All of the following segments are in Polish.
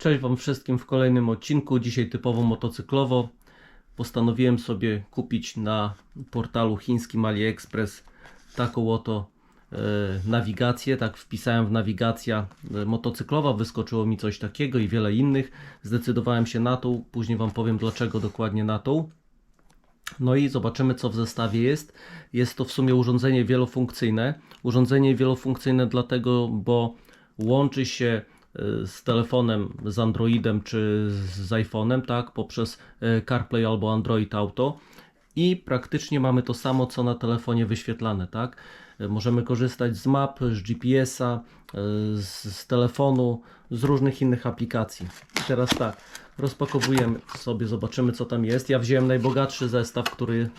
Cześć Wam wszystkim w kolejnym odcinku. Dzisiaj typowo motocyklowo. Postanowiłem sobie kupić na portalu chińskim AliExpress taką oto e, nawigację. Tak wpisałem w nawigacja e, motocyklowa, wyskoczyło mi coś takiego i wiele innych. Zdecydowałem się na tą, później Wam powiem dlaczego dokładnie na tą. No i zobaczymy, co w zestawie jest. Jest to w sumie urządzenie wielofunkcyjne. Urządzenie wielofunkcyjne dlatego, bo łączy się z telefonem, z Androidem czy z iPhone'em, tak, poprzez y, CarPlay albo Android Auto i praktycznie mamy to samo, co na telefonie wyświetlane, tak. Y, Możemy korzystać z map, z GPS-a, y, z, z telefonu, z różnych innych aplikacji. I teraz tak, rozpakowujemy sobie, zobaczymy co tam jest. Ja wziąłem najbogatszy zestaw, który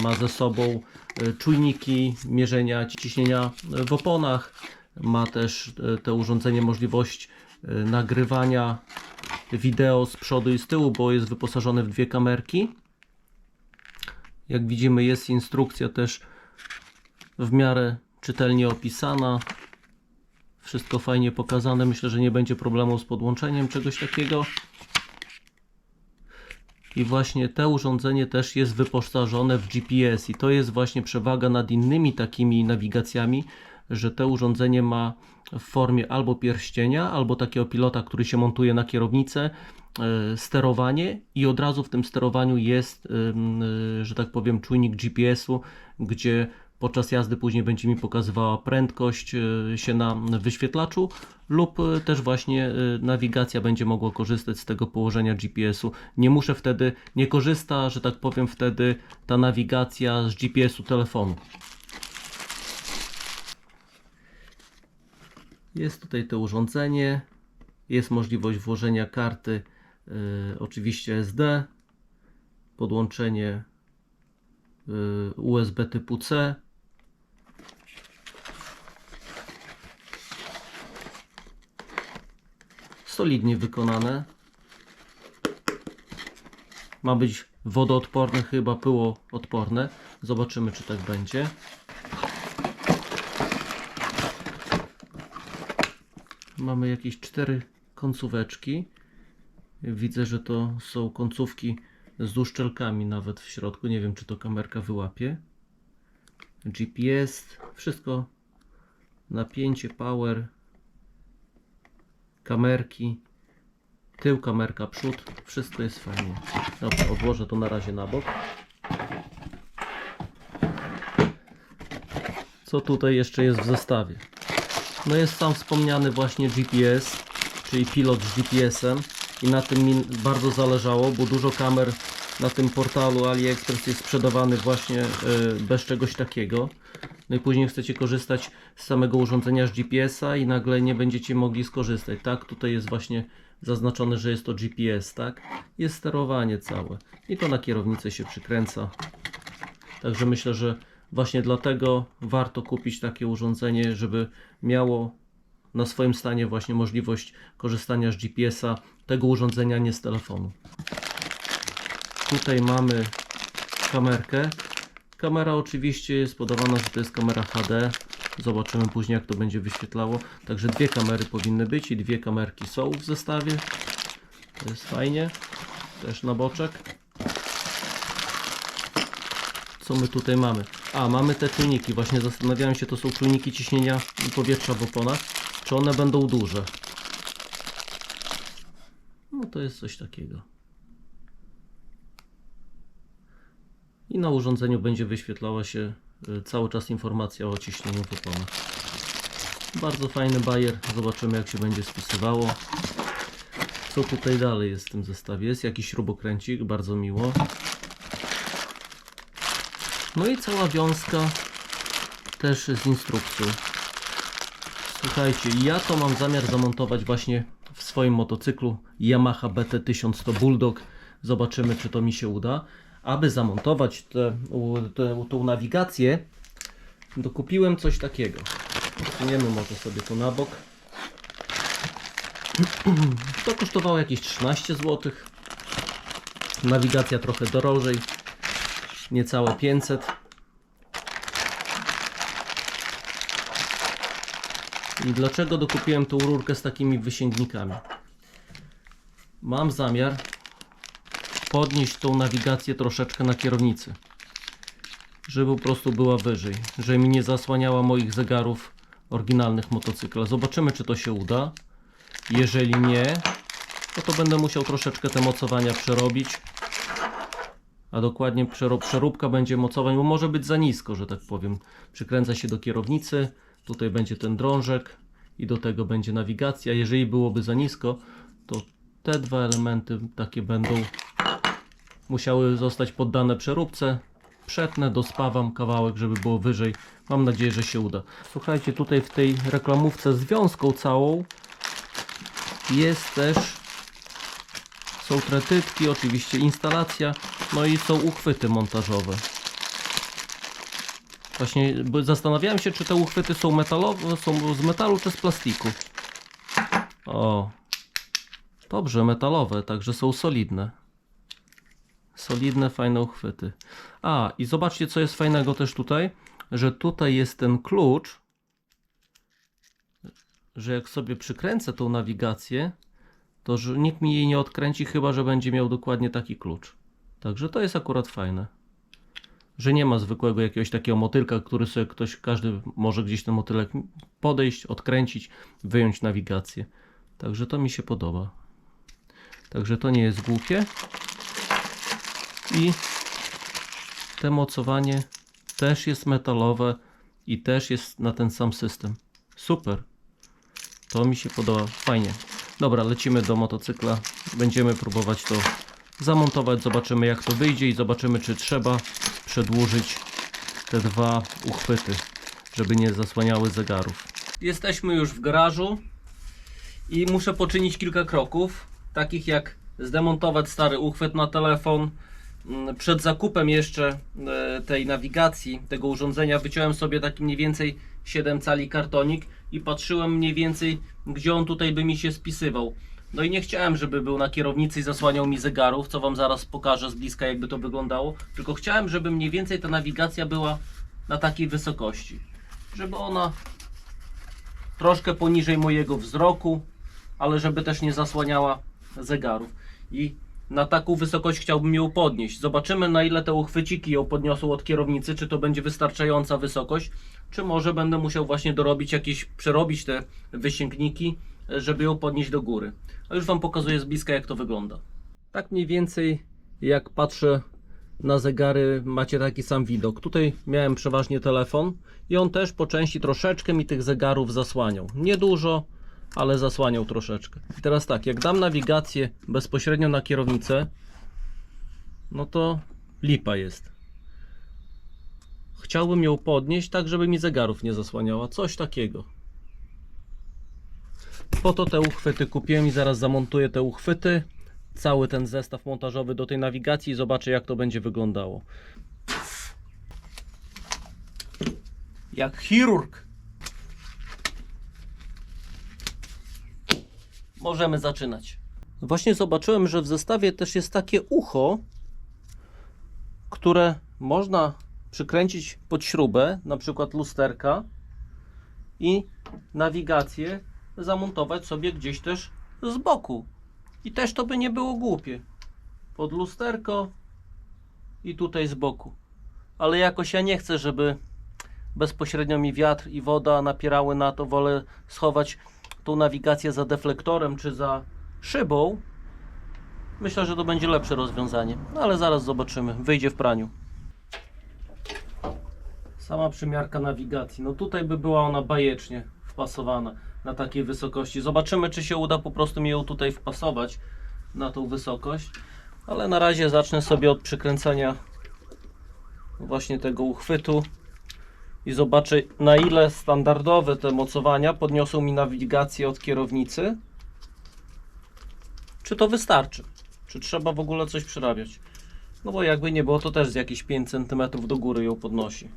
y, ma ze sobą y, czujniki mierzenia ciśnienia y, w oponach. Ma też y, to urządzenie możliwość y, nagrywania wideo z przodu i z tyłu, bo jest wyposażone w dwie kamerki. Jak widzimy jest instrukcja też w miarę czytelnie opisana. Wszystko fajnie pokazane. Myślę, że nie będzie problemu z podłączeniem czegoś takiego. I właśnie to urządzenie też jest wyposażone w GPS i to jest właśnie przewaga nad innymi takimi nawigacjami, że to urządzenie ma w formie albo pierścienia, albo takiego pilota, który się montuje na kierownicę, e, sterowanie i od razu w tym sterowaniu jest, y, że tak powiem, czujnik GPS-u, gdzie podczas jazdy później będzie mi pokazywała prędkość y, się na wyświetlaczu lub też właśnie nawigacja będzie mogła korzystać z tego położenia GPS-u. Nie muszę wtedy, nie korzysta, że tak powiem wtedy ta nawigacja z GPS-u telefonu. Jest tutaj to urządzenie, jest możliwość włożenia karty y, oczywiście SD, podłączenie y, USB typu C. Solidnie wykonane. Ma być wodoodporne, chyba pyłoodporne. Zobaczymy, czy tak będzie. Mamy jakieś cztery końcóweczki. Widzę, że to są końcówki z uszczelkami nawet w środku. Nie wiem, czy to kamerka wyłapie. GPS, wszystko napięcie, power, kamerki, tył, kamerka, przód, wszystko jest fajnie. Dobra, odłożę to na razie na bok. Co tutaj jeszcze jest w zestawie? No jest tam wspomniany właśnie GPS, czyli pilot z GPS-em i na tym mi bardzo zależało, bo dużo kamer na tym portalu AliExpress jest sprzedawany właśnie y, bez czegoś takiego. No i później chcecie korzystać z samego urządzenia z GPS-a i nagle nie będziecie mogli skorzystać, tak? Tutaj jest właśnie zaznaczone, że jest to GPS, tak? Jest sterowanie całe i to na kierownicę się przykręca. Także myślę, że właśnie dlatego warto kupić takie urządzenie, żeby miało na swoim stanie właśnie możliwość korzystania z GPS-a tego urządzenia, nie z telefonu. Tutaj mamy kamerkę. Kamera oczywiście jest podawana, że to jest kamera HD. Zobaczymy później jak to będzie wyświetlało. Także dwie kamery powinny być i dwie kamerki są w zestawie. To jest fajnie. Też na boczek. Co my tutaj mamy? A, mamy te czujniki. Właśnie zastanawiałem się, to są czujniki ciśnienia powietrza w oponach. Czy one będą duże? No to jest coś takiego. I na urządzeniu będzie wyświetlała się y, cały czas informacja o ciśnieniu w oponach. Bardzo fajny bajer. Zobaczymy jak się będzie spisywało. Co tutaj dalej jest w tym zestawie? Jest jakiś śrubokręcik, bardzo miło. No i cała wiązka też z instrukcją. Słuchajcie, ja to mam zamiar zamontować właśnie w swoim motocyklu Yamaha BT1100 Bulldog. Zobaczymy, czy to mi się uda. Aby zamontować tę tą nawigację, dokupiłem coś takiego. Suniemy może sobie to na bok. To kosztowało jakieś 13 zł. Nawigacja trochę drożej niecałe 500. I dlaczego dokupiłem tą rurkę z takimi wysięgnikami? mam zamiar podnieść tą nawigację troszeczkę na kierownicy. Żeby po prostu była wyżej. Żeby mi nie zasłaniała moich zegarów oryginalnych motocykla. Zobaczymy, czy to się uda. Jeżeli nie, no to będę musiał troszeczkę te mocowania przerobić. A dokładnie przeróbka będzie mocowań, bo może być za nisko, że tak powiem. Przykręca się do kierownicy, tutaj będzie ten drążek i do tego będzie nawigacja. Jeżeli byłoby za nisko, to te dwa elementy takie będą musiały zostać poddane przeróbce. Przetnę, dospawam kawałek, żeby było wyżej. Mam nadzieję, że się uda. Słuchajcie, tutaj w tej reklamówce z wiązką całą jest też są tretytki, oczywiście instalacja, no i są uchwyty montażowe. Właśnie zastanawiałem się, czy te uchwyty są metalowe, są z metalu czy z plastiku. O, dobrze, metalowe, także są solidne. Solidne, fajne uchwyty. A, i zobaczcie, co jest fajnego też tutaj, że tutaj jest ten klucz, że jak sobie przykręcę tą nawigację, to że nikt mi jej nie odkręci, chyba że będzie miał dokładnie taki klucz. Także to jest akurat fajne. Że nie ma zwykłego jakiegoś takiego motylka, który sobie ktoś, każdy może gdzieś ten motylek podejść, odkręcić, wyjąć nawigację. Także to mi się podoba. Także to nie jest głupie. I te mocowanie też jest metalowe i też jest na ten sam system. Super. To mi się podoba. Fajnie. Dobra, lecimy do motocykla. Będziemy próbować to zamontować. Zobaczymy jak to wyjdzie i zobaczymy czy trzeba przedłużyć te dwa uchwyty, żeby nie zasłaniały zegarów. Jesteśmy już w garażu i muszę poczynić kilka kroków, takich jak zdemontować stary uchwyt na telefon. Mm, Przed zakupem jeszcze e, tej nawigacji, tego urządzenia, wyciąłem sobie taki mniej więcej 7 cali kartonik i patrzyłem mniej więcej, gdzie on tutaj by mi się spisywał. No i nie chciałem, żeby był na kierownicy i zasłaniał mi zegarów, co Wam zaraz pokażę z bliska, jakby to wyglądało. Tylko chciałem, żeby mniej więcej ta nawigacja była na takiej wysokości. Żeby ona troszkę poniżej mojego wzroku, ale żeby też nie zasłaniała zegarów. I na taką wysokość chciałbym ją podnieść. Zobaczymy na ile te uchwyciki ją podniosą od kierownicy, czy to będzie wystarczająca wysokość, czy może będę musiał właśnie dorobić jakieś, przerobić te wysięgniki, żeby ją podnieść do góry. A już Wam pokazuję z bliska jak to wygląda. Tak mniej więcej jak patrzę na zegary macie taki sam widok. Tutaj miałem przeważnie telefon i on też po części troszeczkę mi tych zegarów zasłaniał. Niedużo, ale zasłaniał troszeczkę. I teraz tak, jak dam nawigację bezpośrednio na kierownicę, no to lipa jest. Chciałbym ją podnieść tak, żeby mi zegarów nie zasłaniała. Coś takiego. Po to te uchwyty kupiłem i zaraz zamontuję te uchwyty. Cały ten zestaw montażowy do tej nawigacji i zobaczę jak to będzie wyglądało. Jak chirurg. Możemy zaczynać. Właśnie zobaczyłem, że w zestawie też jest takie ucho, które można przykręcić pod śrubę, na przykład lusterka i nawigację zamontować sobie gdzieś też z boku. I też to by nie było głupie. Pod lusterko i tutaj z boku. Ale jakoś ja nie chcę, żeby bezpośrednio mi wiatr i woda napierały na to. Wolę schować tą nawigację za deflektorem czy za szybą. Myślę, że to będzie lepsze rozwiązanie. No ale zaraz zobaczymy. Wyjdzie w praniu. Sama przymiarka nawigacji. No tutaj by była ona bajecznie wpasowana na takiej wysokości. Zobaczymy, czy się uda po prostu mi ją tutaj wpasować na tą wysokość. Ale na razie zacznę sobie od przykręcenia właśnie tego uchwytu i zobaczę na ile standardowe te mocowania podniosą mi nawigację od kierownicy. Czy to wystarczy? Czy trzeba w ogóle coś przerabiać? No bo jakby nie było, to też z jakieś 5 cm do góry ją podnosi.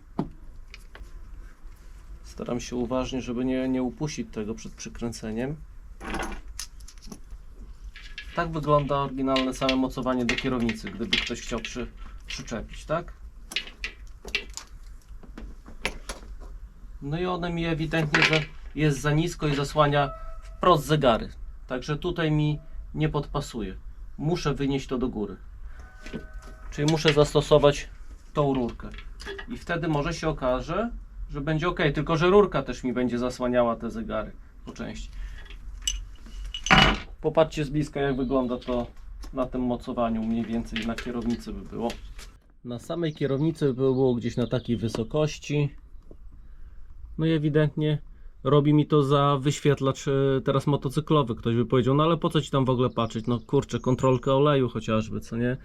Staram się uważnie, żeby nie, nie upuścić tego przed przykręceniem. Tak wygląda oryginalne same mocowanie do kierownicy, gdyby ktoś chciał przy, przyczepić, tak? No i one mi ewidentnie że jest za nisko i zasłania wprost zegary. Także tutaj mi nie podpasuje. Muszę wynieść to do góry. Czyli muszę zastosować tą rurkę. I wtedy może się okaże, że będzie ok. Tylko, że rurka też mi będzie zasłaniała te zegary po części. Popatrzcie z bliska, jak wygląda to na tym mocowaniu. Mniej więcej na kierownicy by było. Na samej kierownicy by było gdzieś na takiej wysokości. No i ewidentnie robi mi to za wyświetlacz e, teraz motocyklowy. Ktoś by powiedział, no ale po co ci tam w ogóle patrzeć? No kurczę, kontrolkę oleju chociażby, co nie?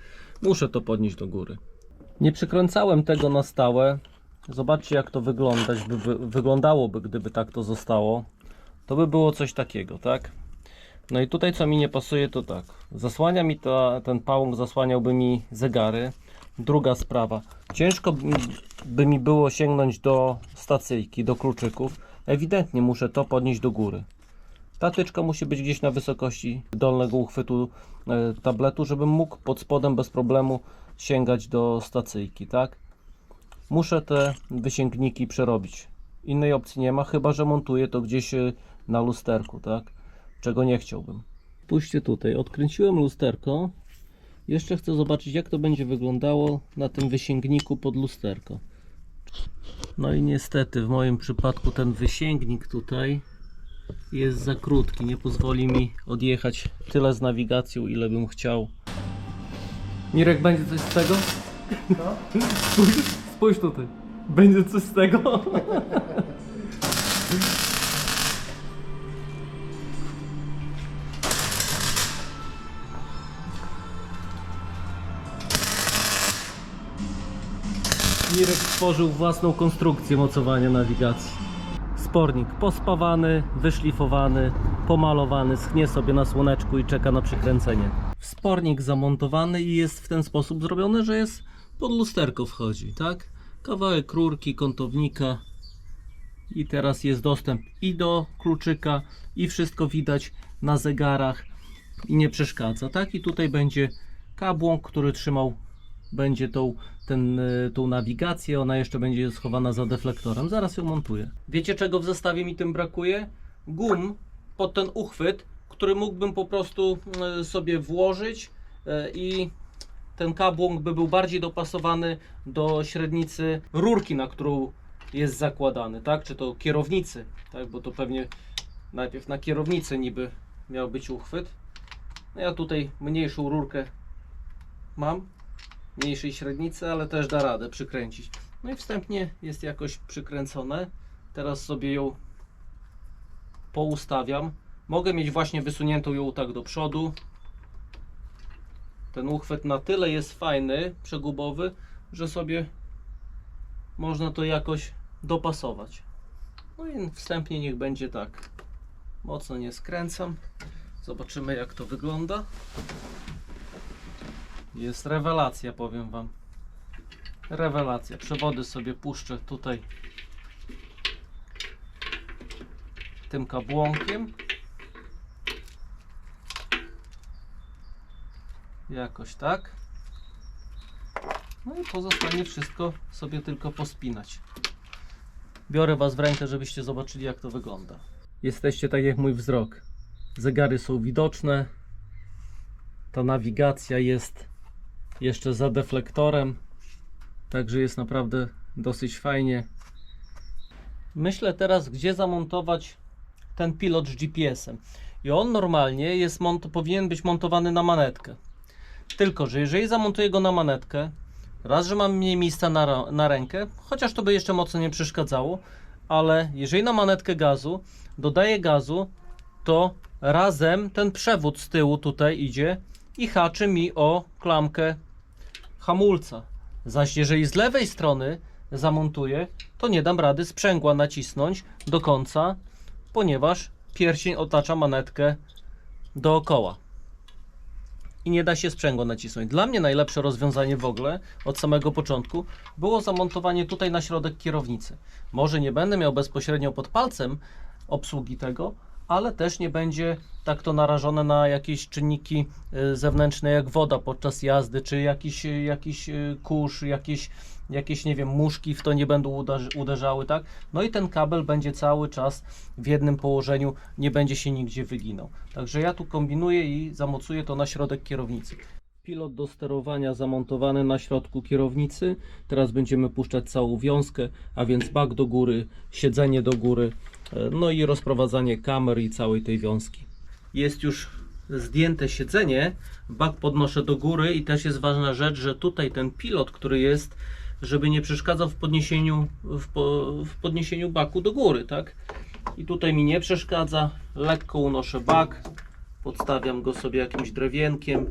Muszę to podnieść do góry. Nie przykręcałem tego na stałe. Zobaczcie jak to wyglądać, by, wy, wyglądałoby, gdyby tak to zostało. To by było coś takiego, tak? No i tutaj co mi nie pasuje to tak. Zasłania mi to, ten pałąk zasłaniałby mi zegary. Druga sprawa. Ciężko by mi- by mi było sięgnąć do stacyjki, do kluczyków. Ewidentnie muszę to podnieść do góry. Ta tyczka musi być gdzieś na wysokości dolnego uchwytu e, tabletu, żebym mógł pod spodem bez problemu sięgać do stacyjki, tak? Muszę te wysięgniki przerobić. Innej opcji nie ma, chyba że montuję to gdzieś e, na lusterku, tak? Czego nie chciałbym. Spójrzcie tutaj, odkręciłem lusterko. Jeszcze chcę zobaczyć, jak to będzie wyglądało na tym wysięgniku pod lusterko. No i niestety, w moim przypadku ten wysięgnik tutaj jest za krótki. Nie pozwoli mi odjechać tyle z nawigacją, ile bym chciał. Mirek, będzie coś z tego? Spójrz, spójrz tutaj. Będzie coś z tego? Mirek stworzył własną konstrukcję mocowania nawigacji. Spornik pospawany, wyszlifowany, pomalowany, schnie sobie na słoneczku i czeka na przykręcenie. Spornik zamontowany i jest w ten sposób zrobiony, że jest pod lusterko wchodzi, tak? Kawałek rurki, kątownika i teraz jest dostęp i do kluczyka i wszystko widać na zegarach i nie przeszkadza, tak? I tutaj będzie kabłąk, który trzymał będzie tą, ten, y, tą nawigację, ona jeszcze będzie schowana za deflektorem. Zaraz ją montuję. Wiecie czego w zestawie mi tym brakuje? Gum pod ten uchwyt, który mógłbym po prostu y, sobie włożyć y, i ten kabłąk by był bardziej dopasowany do średnicy rurki, na którą jest zakładany, tak? Czy to kierownicy, tak? Bo to pewnie najpierw na kierownicy niby miał być uchwyt. No ja tutaj mniejszą rurkę mam, mniejszej średnicy, ale też da radę przykręcić. No i wstępnie jest jakoś przykręcone. Teraz sobie ją poustawiam. Mogę mieć właśnie wysuniętą ją tak do przodu. Ten uchwyt na tyle jest fajny, przegubowy, że sobie można to jakoś dopasować. No i wstępnie niech będzie tak. Mocno nie skręcam. Zobaczymy jak to wygląda. Jest rewelacja, powiem Wam. Rewelacja. Przewody sobie puszczę tutaj tym kabłonkiem. Jakoś tak. No i pozostanie wszystko sobie tylko pospinać. Biorę Was w rękę, żebyście zobaczyli jak to wygląda. Jesteście tak jak mój wzrok. Zegary są widoczne. Ta nawigacja jest jeszcze za deflektorem. Także jest naprawdę dosyć fajnie. Myślę teraz, gdzie zamontować ten pilot z GPS-em. I on normalnie jest powinien być montowany na manetkę. Tylko, że jeżeli zamontuję go na manetkę, raz, że mam mniej miejsca na, na rękę, chociaż to by jeszcze mocno nie przeszkadzało, ale jeżeli na manetkę gazu dodaję gazu, to razem ten przewód z tyłu tutaj idzie i haczy mi o klamkę hamulca. Zaś jeżeli z lewej strony zamontuję, to nie dam rady sprzęgła nacisnąć do końca, ponieważ pierścień otacza manetkę dookoła. I nie da się sprzęgła nacisnąć. Dla mnie najlepsze rozwiązanie w ogóle od samego początku było zamontowanie tutaj na środek kierownicy. Może nie będę miał bezpośrednio pod palcem obsługi tego, ale też nie będzie tak to narażone na jakieś czynniki y, zewnętrzne jak woda podczas jazdy, czy jakiś, y, jakiś y, kurz, jakieś, jakieś, nie wiem, muszki w to nie będą uderz- uderzały, tak? No i ten kabel będzie cały czas w jednym położeniu, nie będzie się nigdzie wyginał. Także ja tu kombinuję i zamocuję to na środek kierownicy. Pilot do sterowania zamontowany na środku kierownicy. Teraz będziemy puszczać całą wiązkę, a więc bak do góry, siedzenie do góry, e, no i rozprowadzanie kamer i całej tej wiązki. Jest już zdjęte siedzenie, bak podnoszę do góry i też jest ważna rzecz, że tutaj ten pilot, który jest, żeby nie przeszkadzał w podniesieniu, w, po, w podniesieniu baku do góry, tak? I tutaj mi nie przeszkadza, lekko unoszę bak, podstawiam go sobie jakimś drewienkiem,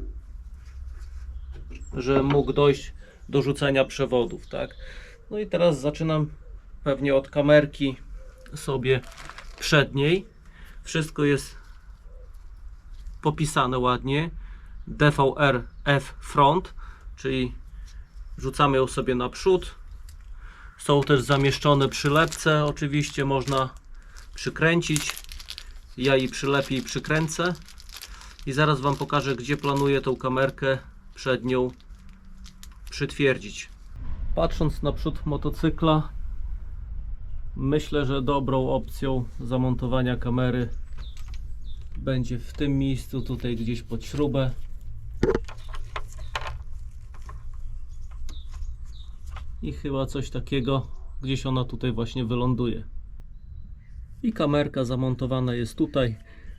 że mógł dojść do rzucenia przewodów, tak? No i teraz zaczynam pewnie od kamerki sobie przedniej. Wszystko jest popisane ładnie. DVR F front, czyli rzucamy ją sobie naprzód. Są też zamieszczone przylepce, oczywiście można przykręcić. Ja i przylepię i przykręcę. I zaraz Wam pokażę, gdzie planuję tą kamerkę przednią przytwierdzić. Patrząc na przód motocykla, myślę, że dobrą opcją zamontowania kamery będzie w tym miejscu, tutaj gdzieś pod śrubę. I chyba coś takiego, gdzieś ona tutaj właśnie wyląduje. I kamerka zamontowana jest tutaj.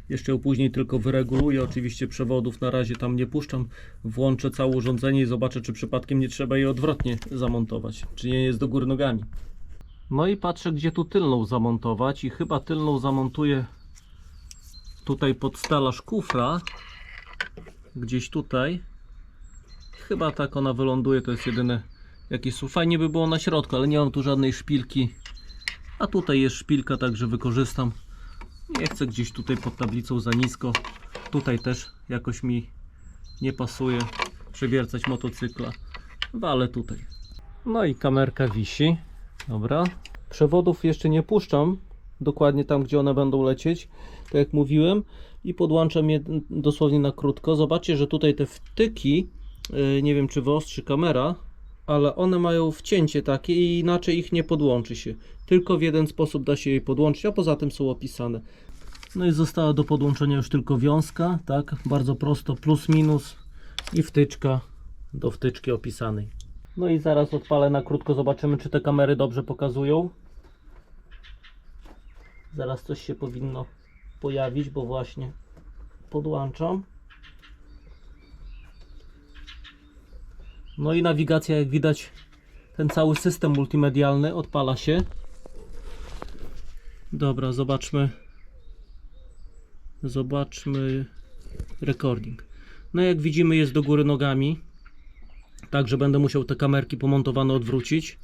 Jeszcze ją później tylko wyreguluję. Oczywiście przewodów na razie tam nie puszczam. Włączę całe urządzenie i zobaczę, czy przypadkiem nie trzeba jej odwrotnie zamontować. Czy nie jest do góry nogami. No i patrzę, gdzie tu tylną zamontować. I chyba tylną zamontuję tutaj pod stelaż kufra. Gdzieś tutaj. Chyba tak ona wyląduje. To jest jedyne jakieś są. Fajnie by było na środku, ale nie mam tu żadnej szpilki. A tutaj jest szpilka, także wykorzystam. Nie chcę gdzieś tutaj pod tablicą za nisko. Tutaj też jakoś mi nie pasuje przewiercać motocykla. Walę tutaj. No i kamerka wisi. Dobra. Przewodów jeszcze nie puszczam. Dokładnie tam, gdzie one będą lecieć. Tak jak mówiłem. I podłączam je dosłownie na krótko. Zobaczcie, że tutaj te wtyki, yy, nie wiem czy wyostrzy kamera, ale one mają wcięcie takie i inaczej ich nie podłączy się. Tylko w jeden sposób da się je podłączyć, a poza tym są opisane. No i została do podłączenia już tylko wiązka, tak? Bardzo prosto, plus minus i wtyczka do wtyczki opisanej. No i zaraz odpalę na krótko, zobaczymy czy te kamery dobrze pokazują. Zaraz coś się powinno pojawić, bo właśnie podłączam. No i nawigacja, jak widać, ten cały system multimedialny odpala się. Dobra, zobaczmy. Zobaczmy recording. No jak widzimy jest do góry nogami. Także będę musiał te kamerki pomontowane odwrócić.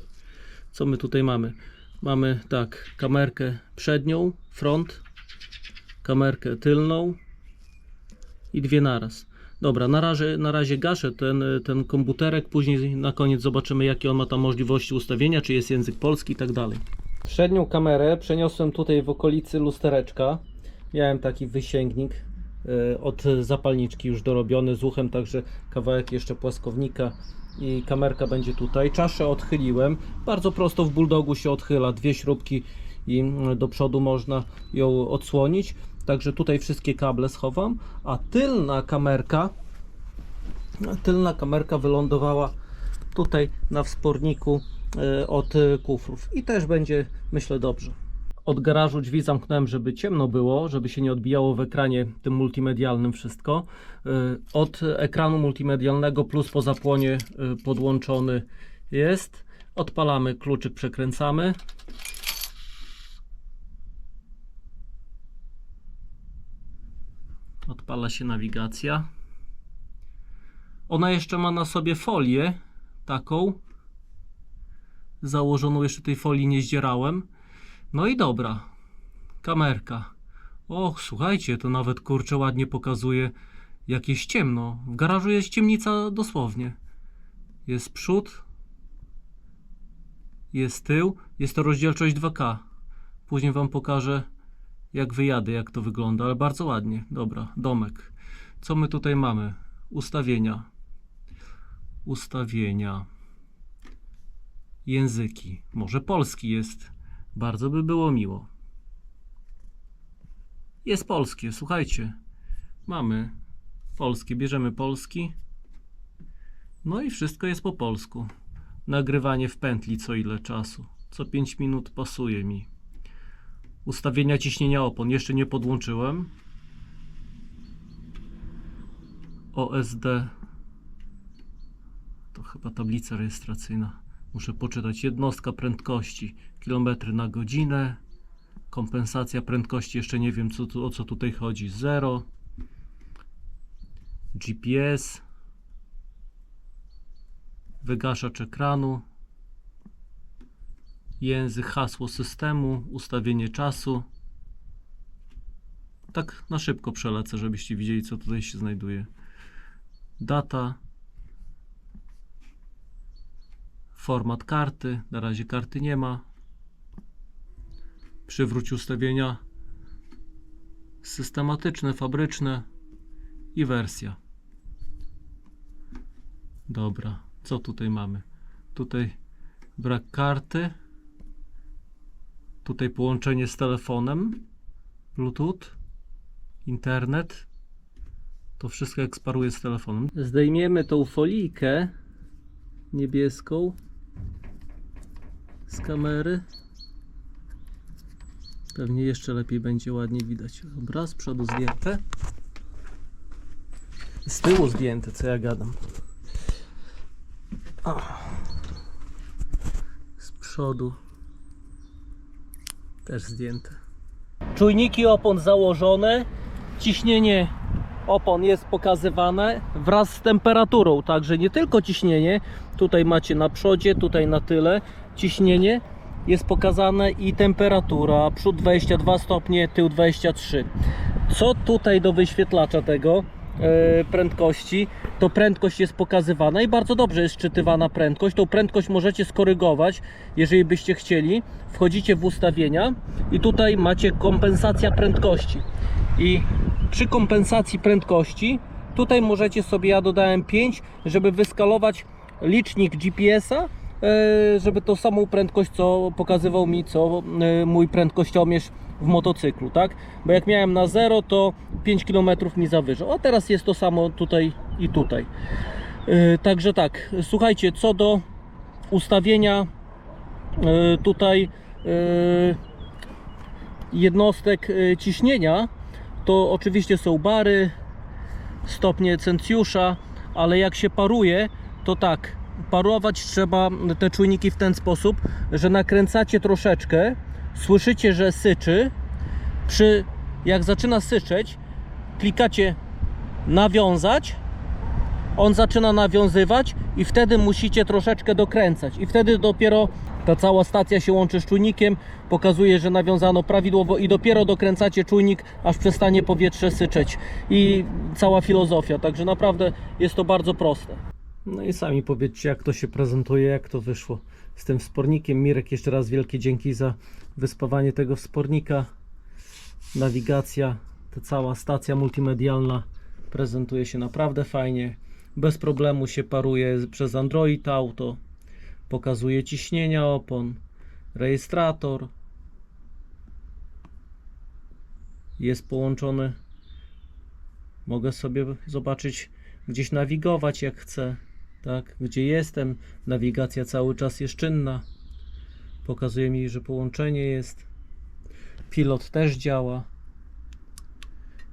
Co my tutaj mamy? Mamy tak, kamerkę przednią, front, kamerkę tylną i dwie naraz. Dobra, na razie, na razie gaszę ten, ten komputerek, później na koniec zobaczymy jakie on ma tam możliwości ustawienia, czy jest język polski i tak dalej. Przednią kamerę przeniosłem tutaj w okolicy lustereczka. Miałem taki wysięgnik y, od zapalniczki już dorobiony z uchem, także kawałek jeszcze płaskownika i kamerka będzie tutaj. Czaszę odchyliłem. Bardzo prosto w bulldogu się odchyla. Dwie śrubki i do przodu można ją odsłonić. Także tutaj wszystkie kable schowam, a tylna kamerka tylna kamerka wylądowała tutaj na wsporniku e, od kufrów i też będzie myślę dobrze. Od garażu drzwi zamknąłem, żeby ciemno było, żeby się nie odbijało w ekranie tym multimedialnym wszystko. E, Od ekranu multimedialnego plus po zapłonie e, podłączony jest. Odpalamy, kluczyk przekręcamy. Odpala się nawigacja. Ona jeszcze ma na sobie folię taką. Założoną jeszcze tej folii nie zdzierałem. No i dobra. Kamerka. Och, słuchajcie, to nawet kurczę ładnie pokazuje jak jest ciemno. W garażu jest ciemnica dosłownie. Jest przód. Jest tył. Jest to rozdzielczość 2K. Później wam pokażę jak wyjadę, jak to wygląda, ale bardzo ładnie. Dobra, domek. Co my tutaj mamy? Ustawienia. Ustawienia. Języki. Może polski jest. Bardzo by było miło. Jest polskie, słuchajcie. Mamy polskie, bierzemy polski. No i wszystko jest po polsku. Nagrywanie w pętli co ile czasu? Co 5 minut pasuje mi. Ustawienia ciśnienia opon jeszcze nie podłączyłem. OSD to chyba tablica rejestracyjna. Muszę poczytać. Jednostka prędkości kilometry na godzinę. Kompensacja prędkości jeszcze nie wiem co, tu- o co tutaj chodzi. 0. GPS. Wygaszacz ekranu. Język, hasło systemu, ustawienie czasu. Tak na szybko przelecę, żebyście widzieli, co tutaj się znajduje. Data. Format karty. Na razie karty nie ma. Przywróć ustawienia systematyczne, fabryczne i wersja. Dobra, co tutaj mamy? Tutaj brak karty. Tutaj połączenie z telefonem, Bluetooth, internet. To wszystko eksparuje z telefonem. Zdejmiemy tą folijkę niebieską z kamery. Pewnie jeszcze lepiej będzie ładnie widać. Dobra, z przodu zdjęte. Z tyłu zdjęte, co ja gadam. O. Z przodu też zdjęte. Czujniki opon założone. Ciśnienie opon jest pokazywane wraz z temperaturą, także nie tylko ciśnienie. Tutaj macie na przodzie, tutaj na tyle ciśnienie jest pokazane i temperatura. Przód 22 stopnie, tył 23. Co tutaj do wyświetlacza tego prędkości, to prędkość jest pokazywana i bardzo dobrze jest czytywana prędkość. Tą prędkość możecie skorygować, jeżeli byście chcieli. Wchodzicie w ustawienia i tutaj macie kompensacja prędkości. I przy kompensacji prędkości tutaj możecie sobie, ja dodałem 5, żeby wyskalować licznik GPS-a, e, żeby tą samą prędkość, co pokazywał mi, co e, mój prędkościomierz w motocyklu, tak? Bo jak miałem na 0, to 5 km mi zawyżał, a teraz jest to samo tutaj i tutaj. E, Także tak, słuchajcie, co do ustawienia e, tutaj e, jednostek e, ciśnienia, to oczywiście są bary, stopnie Celsjusza, ale jak się paruje, to tak, parować trzeba te czujniki w ten sposób, że nakręcacie troszeczkę, słyszycie, że syczy, przy, jak zaczyna syczeć, klikacie nawiązać, on zaczyna nawiązywać i wtedy musicie troszeczkę dokręcać. I wtedy dopiero ta cała stacja się łączy z czujnikiem, pokazuje, że nawiązano prawidłowo i dopiero dokręcacie czujnik, aż przestanie powietrze syczeć. I cała filozofia, także naprawdę jest to bardzo proste. No i sami powiedzcie, jak to się prezentuje, jak to wyszło. Z tym wspornikiem. Mirek, jeszcze raz wielkie dzięki za wyspawanie tego wspornika. Nawigacja, ta cała stacja multimedialna prezentuje się naprawdę fajnie. Bez problemu się paruje przez Android Auto. Pokazuje ciśnienia opon, rejestrator. Jest połączony. Mogę sobie zobaczyć, gdzieś nawigować jak chcę. Tak, gdzie jestem, nawigacja cały czas jest czynna. Pokazuje mi, że połączenie jest. Pilot też działa.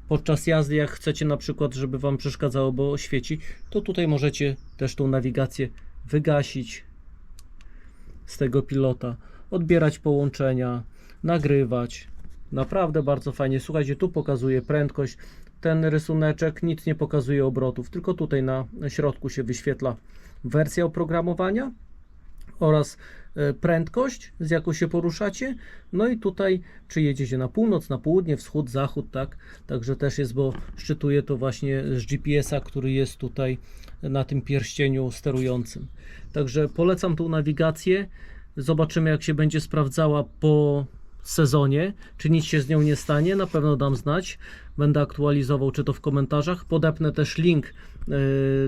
Podczas jazdy, jak chcecie na przykład, żeby Wam przeszkadzało, bo świeci, to tutaj możecie też tą nawigację wygasić z tego pilota, odbierać połączenia, nagrywać. Naprawdę bardzo fajnie. Słuchajcie, tu pokazuje prędkość. Ten rysuneczek nic nie pokazuje obrotów, tylko tutaj na środku się wyświetla wersja oprogramowania oraz prędkość, z jaką się poruszacie. No i tutaj, czy jedziecie na północ, na południe, wschód, zachód, tak. Także też jest, bo szczytuje to właśnie z GPS-a, który jest tutaj na tym pierścieniu sterującym. Także polecam tą nawigację. Zobaczymy, jak się będzie sprawdzała po sezonie, czy nic się z nią nie stanie, na pewno dam znać. Będę aktualizował, czy to w komentarzach. Podepnę też link e,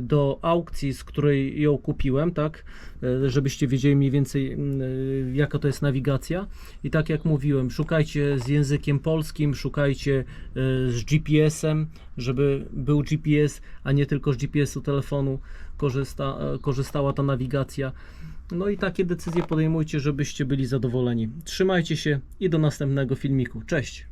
do aukcji, z której ją kupiłem, tak, E, żebyście wiedzieli mniej więcej e, jaka to jest nawigacja. I tak jak mówiłem, szukajcie z językiem polskim, szukajcie e, z GPS-em, żeby był GPS, a nie tylko z GPS-u telefonu korzysta, e, korzystała ta nawigacja. No i takie decyzje podejmujcie, żebyście byli zadowoleni. Trzymajcie się i do następnego filmiku. Cześć!